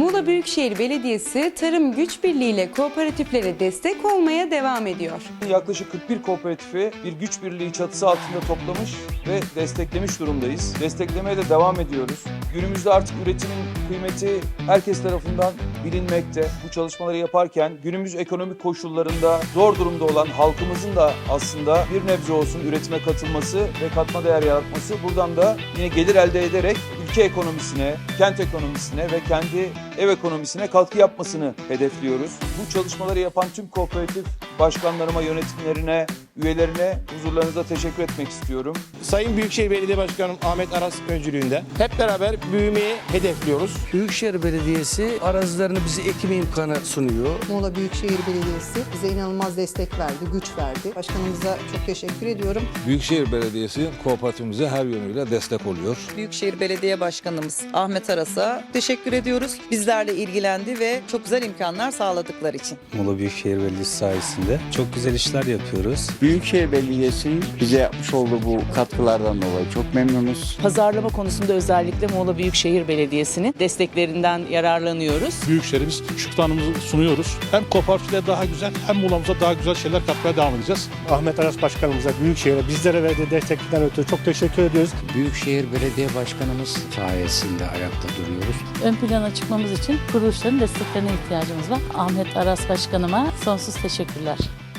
Muğla Büyükşehir Belediyesi Tarım Güç Birliği ile kooperatiflere destek olmaya devam ediyor. Yaklaşık 41 kooperatifi bir güç birliği çatısı altında toplamış ve desteklemiş durumdayız. Desteklemeye de devam ediyoruz. Günümüzde artık üretimin kıymeti herkes tarafından bilinmekte. Bu çalışmaları yaparken günümüz ekonomik koşullarında zor durumda olan halkımızın da aslında bir nebze olsun üretime katılması ve katma değer yaratması buradan da yine gelir elde ederek ülke ekonomisine, kent ekonomisine ve kendi ev ekonomisine katkı yapmasını hedefliyoruz. Bu çalışmaları yapan tüm kooperatif başkanlarıma, yönetimlerine, üyelerine huzurlarınızda teşekkür etmek istiyorum. Sayın Büyükşehir Belediye Başkanım Ahmet Aras öncülüğünde hep beraber büyümeyi hedefliyoruz. Büyükşehir Belediyesi arazilerini bize ekim imkanı sunuyor. Muğla Büyükşehir Belediyesi bize inanılmaz destek verdi, güç verdi. Başkanımıza çok teşekkür ediyorum. Büyükşehir Belediyesi kooperatifimize her yönüyle destek oluyor. Büyükşehir Belediye Başkanımız Ahmet Aras'a teşekkür ediyoruz. Bizlerle ilgilendi ve çok güzel imkanlar sağladıkları için. Muğla Büyükşehir Belediyesi sayesinde çok güzel işler yapıyoruz. Büyükşehir Belediyesi'nin bize yapmış olduğu bu katkılardan dolayı çok memnunuz. Pazarlama konusunda özellikle Muğla Büyükşehir Belediyesi'nin desteklerinden yararlanıyoruz. Büyükşehir'imiz şükranımızı sunuyoruz. Hem kooperatiflere daha güzel hem Muğla'mıza daha güzel şeyler katmaya devam edeceğiz. Ahmet Aras Başkanımıza, Büyükşehir'e bizlere verdiği destekten ötürü çok teşekkür ediyoruz. Büyükşehir Belediye Başkanımız sayesinde ayakta duruyoruz. Ön plana çıkmamız için kuruluşların desteklerine ihtiyacımız var. Ahmet Aras Başkanıma sonsuz teşekkürler. much.